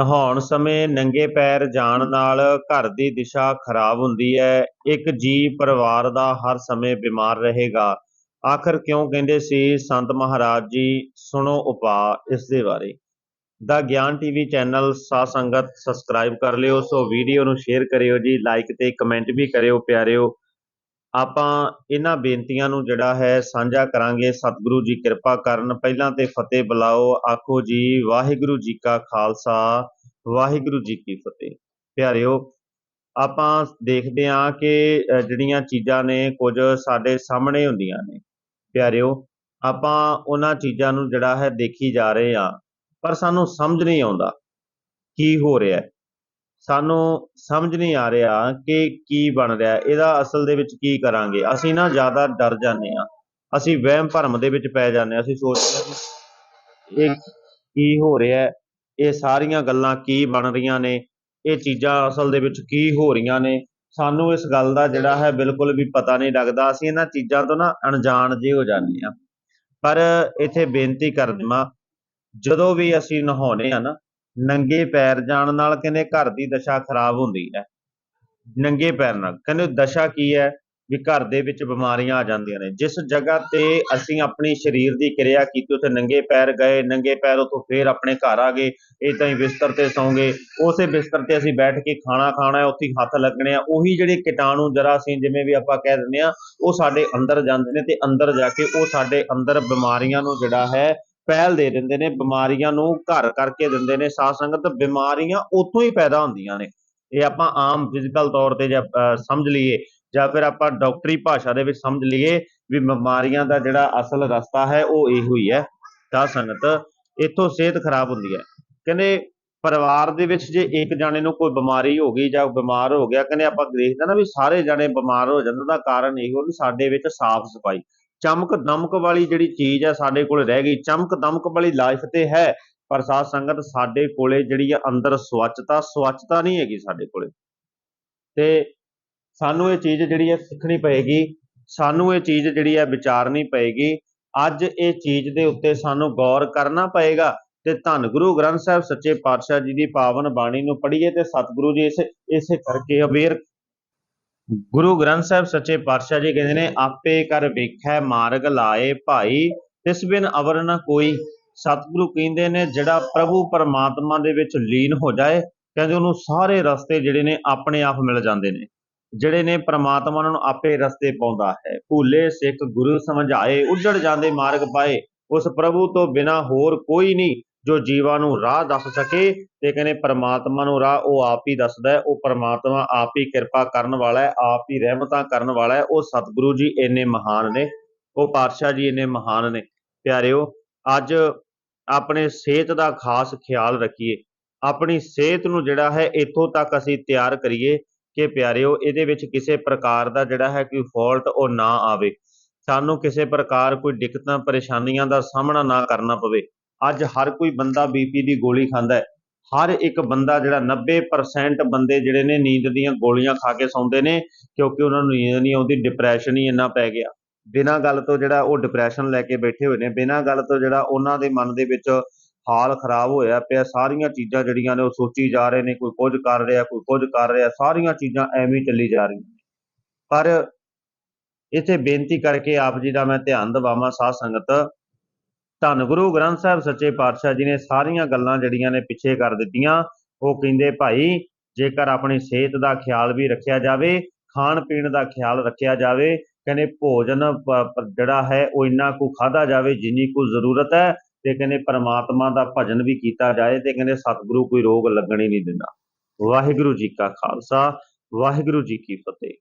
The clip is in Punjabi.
ਨਹਾਉਣ ਸਮੇਂ ਨੰਗੇ ਪੈਰ ਜਾਣ ਨਾਲ ਘਰ ਦੀ ਦਿਸ਼ਾ ਖਰਾਬ ਹੁੰਦੀ ਹੈ। ਇੱਕ ਜੀ ਪਰਿਵਾਰ ਦਾ ਹਰ ਸਮੇਂ ਬਿਮਾਰ ਰਹੇਗਾ। ਆਖਰ ਕਿਉਂ ਕਹਿੰਦੇ ਸੀ, ਸੰਤ ਮਹਾਰਾਜ ਜੀ, ਸੁਣੋ ਉਪਾਅ ਇਸ ਦੇ ਬਾਰੇ। ਦਾ ਗਿਆਨ ਟੀਵੀ ਚੈਨਲ ਸਾਧ ਸੰਗਤ ਸਬਸਕ੍ਰਾਈਬ ਕਰ ਲਿਓ, ਸੋ ਵੀਡੀਓ ਨੂੰ ਸ਼ੇਅਰ ਕਰਿਓ ਜੀ, ਲਾਈਕ ਤੇ ਕਮੈਂਟ ਵੀ ਕਰਿਓ ਪਿਆਰਿਓ। ਆਪਾਂ ਇਹਨਾਂ ਬੇਨਤੀਆਂ ਨੂੰ ਜਿਹੜਾ ਹੈ ਸਾਂਝਾ ਕਰਾਂਗੇ। ਸਤਿਗੁਰੂ ਜੀ ਕਿਰਪਾ ਕਰਨ। ਪਹਿਲਾਂ ਤੇ ਫਤਿਹ ਬੁਲਾਓ। ਆਖੋ ਜੀ, ਵਾਹਿਗੁਰੂ ਜੀ ਕਾ ਖਾਲਸਾ, ਵਾਹਿਗੁਰੂ ਜੀ ਕੀ ਫਤਿਹ। ਪਿਆਰਿਓ, ਆਪਾਂ ਦੇਖਦੇ ਹਾਂ ਕਿ ਜਿਹੜੀਆਂ ਚੀਜ਼ਾਂ ਨੇ ਕੁਝ ਸਾਡੇ ਸਾਹਮਣੇ ਹੁੰਦੀਆਂ ਨੇ। ਪਿਆਰਿਓ, ਆਪਾਂ ਉਹਨਾਂ ਚੀਜ਼ਾਂ ਨੂੰ ਜਿਹੜਾ ਹੈ ਦੇਖੀ ਜਾ ਰਹੇ ਹਾਂ, ਪਰ ਸਾਨੂੰ ਸਮਝ ਨਹੀਂ ਆਉਂਦਾ ਕੀ ਹੋ ਰਿਹਾ ਸਾਨੂੰ ਸਮਝ ਨਹੀਂ ਆ ਰਿਹਾ ਕਿ ਕੀ ਬਣ ਰਿਹਾ, ਇਹਦਾ ਅਸਲ ਦੇ ਵਿੱਚ ਕੀ ਕਰਾਂਗੇ। ਅਸੀਂ ਨਾ ਜ਼ਿਆਦਾ ਡਰ ਜਾਂਦੇ ਹਾਂ। ਅਸੀਂ ਵਹਿਮ ਭਰਮ ਦੇ ਵਿੱਚ ਪੈ ਜਾਂਦੇ ਹਾਂ। ਅਸੀਂ ਸੋਚਦੇ ਹਾਂ ਇਹ ਕੀ ਹੋ ਰਿਹਾ ਇਹ ਸਾਰੀਆਂ ਗੱਲਾਂ ਕੀ ਬਣ ਰਹੀਆਂ ਨੇ, ਇਹ ਚੀਜ਼ਾਂ ਅਸਲ ਦੇ ਵਿੱਚ ਕੀ ਹੋ ਰਹੀਆਂ ਨੇ। ਸਾਨੂੰ ਇਸ ਗੱਲ ਦਾ ਜਿਹੜਾ ਹੈ ਬਿਲਕੁਲ ਵੀ ਪਤਾ ਨਹੀਂ ਲੱਗਦਾ। ਅਸੀਂ ਇਹਨਾਂ ਚੀਜ਼ਾਂ ਤੋਂ ਨਾ ਅਣਜਾਣ ਜਿਹੇ ਹੋ ਜਾਂਦੇ ਹਾਂ। ਪਰ ਇੱਥੇ ਬੇਨਤੀ ਕਰ ਦੇਵਾਂ ਜਦੋਂ ਵੀ ਅਸੀਂ ਨਹਾਉਣੇ ਆ ਨਾ ਨੰਗੇ ਪੈਰ ਜਾਣ ਨਾਲ ਕਹਿੰਦੇ ਘਰ ਦੀ ਦਸ਼ਾ ਖਰਾਬ ਹੁੰਦੀ ਹੈ। ਨੰਗੇ ਪੈਰ ਨਾਲ, ਕਹਿੰਦੇ ਦਸ਼ਾ ਕੀ ਹੈ? ਵੀ ਘਰ ਦੇ ਵਿੱਚ ਬਿਮਾਰੀਆਂ ਆ ਜਾਂਦੀਆਂ ਨੇ। ਜਿਸ ਜਗ੍ਹਾ ਤੇ ਅਸੀਂ ਆਪਣੀ ਸਰੀਰ ਦੀ ਕਿਰਿਆ ਕੀਤੀ, ਉੱਥੇ ਨੰਗੇ ਪੈਰ ਗਏ, ਨੰਗੇ ਪੈਰ ਉੱਥੋਂ ਫੇਰ ਆਪਣੇ ਘਰ ਆ ਗਏ ਇਦਾਂ ਹੀ ਬਿਸਤਰ ਤੇ ਸੌਂਗੇ। ਉਸੇ ਬਿਸਤਰ ਤੇ ਅਸੀਂ ਬੈਠ ਕੇ ਖਾਣਾ ਖਾਣਾ, ਉੱਥੇ ਹੀ ਹੱਥ ਲੱਗਣੇ ਆ। ਉਹੀ ਜਿਹੜੇ ਕੀਟਾਣੂ ਜਰਾਸੀਮ ਜਿਵੇਂ ਵੀ ਆਪਾਂ ਕਹਿ ਦਿੰਦੇ ਆ ਉਹ ਸਾਡੇ ਅੰਦਰ ਜਾਂਦੇ ਨੇ ਤੇ ਅੰਦਰ ਜਾ ਕੇ ਉਹ ਸਾਡੇ ਅੰਦਰ ਬਿਮਾਰੀਆਂ ਨੂੰ ਜਿਹੜਾ ਹੈ ਪਹਿਲ ਦੇ ਦਿੰਦੇ ਨੇ, ਬਿਮਾਰੀਆਂ ਨੂੰ ਘਰ ਕਰਕੇ ਦਿੰਦੇ ਨੇ, ਸਾਧ ਸੰਗਤ ਬਿਮਾਰੀਆਂ ਉੱਥੋਂ ਹੀ ਪੈਦਾ ਹੁੰਦੀਆਂ ਨੇ। ਇਹ ਆਪਾਂ ਆਮ ਫਿਜ਼ੀਕਲ ਤੌਰ ਤੇ ਜਾਂ ਸਮਝ ਲਈਏ ਜਾਂ ਫਿਰ ਆਪਾਂ ਡਾਕਟਰੀ ਭਾਸ਼ਾ ਦੇ ਵਿੱਚ ਸਮਝ ਲਈਏ ਵੀ ਬਿਮਾਰੀਆਂ ਦਾ ਜਿਹੜਾ ਅਸਲ ਰਸਤਾ ਹੈ, ਉਹ ਇਹੋ ਹੀ ਹੈ। ਸਾਧ ਸੰਗਤ ਇੱਥੋਂ ਸਿਹਤ ਖਰਾਬ ਹੁੰਦੀ ਹੈ। ਕਹਿੰਦੇ ਪਰਿਵਾਰ ਦੇ ਵਿੱਚ ਜੇ ਇੱਕ ਜਾਣੇ ਨੂੰ ਕੋਈ ਬਿਮਾਰੀ ਹੋ ਗਈ ਜਾਂ ਬਿਮਾਰ ਹੋ ਗਿਆ, ਕਹਿੰਦੇ ਆਪਾਂ ਦੇਖਦੇ ਨਾ ਵੀ ਸਾਰੇ ਜਾਣੇ ਬਿਮਾਰ ਹੋ ਜਾਂਦੇ ਦਾ ਕਾਰਨ ਇਹੋ ਵੀ ਸਾਡੇ ਵਿੱਚ ਸਾਫ਼ ਸਫ਼ਾਈ। ਚਮਕ ਦਮਕ ਵਾਲੀ ਜਿਹੜੀ ਚੀਜ਼ ਹੈ ਸਾਡੇ ਕੋਲ ਰਹਿ ਗਈ। ਚਮਕ ਦਮਕ ਵਾਲੀ ਲਾਈਫ ਤੇ ਹੈ, ਪਰ ਸਾਧ ਸੰਗਤ ਸਾਡੇ ਕੋਲੇ ਜਿਹੜੀ ਆ ਅੰਦਰ ਸਵੱਛਤਾ ਸਵੱਛਤਾ ਨਹੀਂ ਹੈਗੀ ਸਾਡੇ ਕੋਲੇ। ਤੇ ਸਾਨੂੰ ਇਹ ਚੀਜ਼ ਜਿਹੜੀ ਹੈ ਸਿੱਖਣੀ ਪਏਗੀ, ਸਾਨੂੰ ਇਹ ਚੀਜ਼ ਜਿਹੜੀ ਹੈ ਵਿਚਾਰਨੀ ਪਏਗੀ। ਅੱਜ ਇਹ ਚੀਜ਼ ਦੇ ਉੱਤੇ ਸਾਨੂੰ ਗੌਰ ਕਰਨਾ ਪਏਗਾ ਤੇ ਧੰਨ ਗੁਰੂ ਗ੍ਰੰਥ ਸਾਹਿਬ ਸੱਚੇ ਪਾਤਸ਼ਾਹ ਜੀ ਦੀ ਪਾਵਨ ਬਾਣੀ ਨੂੰ ਪੜ੍ਹੀਏ ਤੇ ਸਤਿਗੁਰੂ ਜੀ ਇਸ, ਇਸੇ ਕਰਕੇ ਅਵੇਅਰ ਗੁਰੂ ਗ੍ਰੰਥ ਸਾਹਿਬ ਸੱਚੇ ਪਾਤਸ਼ਾਹ ਜੀ ਕਹਿੰਦੇ ਨੇ, ਆਪੇ ਕਰ ਵੇਖੈ ਮਾਰਗ ਲਾਏ ਭਾਈ, ਤਿਸ ਬਿਨ ਅਵਰ ਨ ਕੋਈ। ਸਤਿਗੁਰੂ ਕਹਿੰਦੇ ਨੇ, ਜਿਹੜਾ ਪ੍ਰਭੂ ਪਰਮਾਤਮਾ ਦੇ ਵਿੱਚ ਲੀਨ ਹੋ ਜਾਏ, ਕਹਿੰਦੇ ਉਹਨੂੰ ਸਾਰੇ ਰਸਤੇ ਜਿਹੜੇ ਨੇ ਆਪਣੇ ਆਪ ਮਿਲ ਜਾਂਦੇ ਨੇ। ਜਿਹੜੇ ਨੇ ਪ੍ਰਮਾਤਮਾ ਉਹਨਾਂ ਨੂੰ ਆਪੇ ਰਸਤੇ ਪਾਉਂਦਾ ਹੈ। ਭੂਲੇ ਸਿੱਖ ਗੁਰੂ ਸਮਝਾਏ, ਉੱਜੜ ਜਾਂਦੇ ਮਾਰਗ ਪਾਏ, ਉਸ ਪ੍ਰਭੂ ਤੋਂ ਬਿਨਾ ਹੋਰ ਕੋਈ ਨਹੀਂ। ਜੋ ਜੀਵਾਂ ਨੂੰ ਰਾਹ ਦੱਸ ਸਕੇ ਤੇ ਕਹਿੰਦੇ ਪਰਮਾਤਮਾ ਨੂੰ ਰਾਹ ਉਹ ਆਪ ਹੀ ਦੱਸਦਾ ਹੈ, ਉਹ ਪਰਮਾਤਮਾ ਆਪ ਹੀ ਕਿਰਪਾ ਕਰਨ ਵਾਲਾ ਹੈ, ਆਪ ਹੀ ਰਹਿਮਤਾਂ ਕਰਨ ਵਾਲਾ ਹੈ, ਉਹ ਸਤਿਗੁਰੂ ਜੀ ਇੰਨੇ ਮਹਾਨ ਨੇ, ਉਹ ਪਾਤਸ਼ਾਹ ਜੀ ਇੰਨੇ ਮਹਾਨ ਨੇ। ਪਿਆਰਿਓ, ਅੱਜ ਆਪਣੇ ਸਿਹਤ ਦਾ ਖਾਸ ਖਿਆਲ ਰੱਖੀਏ। ਆਪਣੀ ਸਿਹਤ ਨੂੰ ਜਿਹੜਾ ਹੈ ਇੱਥੋਂ ਤੱਕ ਅਸੀਂ ਤਿਆਰ ਕਰੀਏ ਕਿ ਪਿਆਰਿਓ, ਇਹਦੇ ਵਿੱਚ ਕਿਸੇ ਪ੍ਰਕਾਰ ਦਾ ਜਿਹੜਾ ਹੈ ਕੋਈ ਫਾਲਟ ਉਹ ਨਾ ਆਵੇ। ਸਾਨੂੰ ਕਿਸੇ ਪ੍ਰਕਾਰ ਕੋਈ ਦਿੱਕਤਾਂ, ਪਰੇਸ਼ਾਨੀਆਂ ਦਾ ਸਾਹਮਣਾ ਨਾ ਕਰਨਾ ਪਵੇ। ਅੱਜ ਹਰ ਕੋਈ ਬੰਦਾ ਬੀਪੀ ਦੀ ਗੋਲੀ ਖਾਂਦਾ ਹੈ। ਹਰ ਇੱਕ ਬੰਦਾ ਜਿਹੜਾ 90% ਬੰਦੇ ਜਿਹੜੇ ਨੇ ਨੀਂਦ ਦੀਆਂ ਗੋਲੀਆਂ ਖਾ ਕੇ ਸੌਂਦੇ ਨੇ, ਕਿਉਂਕਿ ਉਹਨਾਂ ਨੂੰ ਨੀਂਦ ਨਹੀਂ ਆਉਂਦੀ ਡਿਪਰੈਸ਼ਨ ਹੀ ਇੰਨਾ ਪੈ ਗਿਆ। ਬਿਨਾਂ ਗੱਲ ਤੋਂ ਜਿਹੜਾ ਉਹ ਡਿਪਰੈਸ਼ਨ ਲੈ ਕੇ ਬੈਠੇ ਹੋਏ ਨੇ, ਬਿਨਾਂ ਗੱਲ ਤੋਂ ਜਿਹੜਾ ਉਹਨਾਂ ਦੇ ਮਨ ਦੇ ਵਿੱਚ ਹਾਲ ਖਰਾਬ ਹੋਇਆ ਪਿਆ, ਸਾਰੀਆਂ ਚੀਜ਼ਾਂ ਜਿਹੜੀਆਂ ਨੇ ਉਹ ਸੋਚੀ ਜਾ ਰਹੇ ਨੇ, ਕੋਈ ਕੁਝ ਕਰ ਰਿਹਾ, ਕੋਈ ਕੁਝ ਕਰ ਰਿਹਾ, ਸਾਰੀਆਂ ਚੀਜ਼ਾਂ ਐਵੇਂ ਹੀ ਚੱਲੀ ਜਾ ਰਹੀਆਂ ਨੇ। ਪਰ ਇੱਥੇ ਬੇਨਤੀ ਕਰਕੇ ਆਪ ਜੀ ਦਾ ਮੈਂ ਧਿਆਨ ਦਿਵਾਵਾਂ ਸਾਧ ਸੰਗਤ ਧੰਨ ਗੁਰੂ ਗ੍ਰੰਥ ਸਾਹਿਬ ਸੱਚੇ ਪਾਤਸ਼ਾਹ ਜੀ ਨੇ ਸਾਰੀਆਂ ਗੱਲਾਂ ਜਿਹੜੀਆਂ ਨੇ ਪਿੱਛੇ ਕਰ ਦਿੱਤੀਆਂ, ਉਹ ਕਹਿੰਦੇ ਭਾਈ ਜੇਕਰ ਆਪਣੀ ਸਿਹਤ ਦਾ ਖਿਆਲ ਵੀ ਰੱਖਿਆ ਜਾਵੇ ਖਾਣ ਪੀਣ ਦਾ ਖਿਆਲ ਰੱਖਿਆ ਜਾਵੇ, ਕਹਿੰਦੇ ਭੋਜਨ ਜਿਹੜਾ ਹੈ ਉਹ ਇੰਨਾ ਕੁ ਖਾਦਾ ਜਾਵੇ ਜਿੰਨੀ ਕੁ ਜ਼ਰੂਰਤ ਹੈ ਤੇ ਕਹਿੰਦੇ ਪਰਮਾਤਮਾ ਦਾ ਭਜਨ ਵੀ ਕੀਤਾ ਜਾਏ ਤੇ ਕਹਿੰਦੇ ਸਤਿਗੁਰੂ ਕੋਈ ਰੋਗ ਲੱਗਣ ਹੀ ਨਹੀਂ ਦਿੰਦਾ। ਵਾਹਿਗੁਰੂ ਜੀ ਕਾ ਖਾਲਸਾ, ਵਾਹਿਗੁਰੂ ਜੀ ਕੀ ਫਤਿਹ।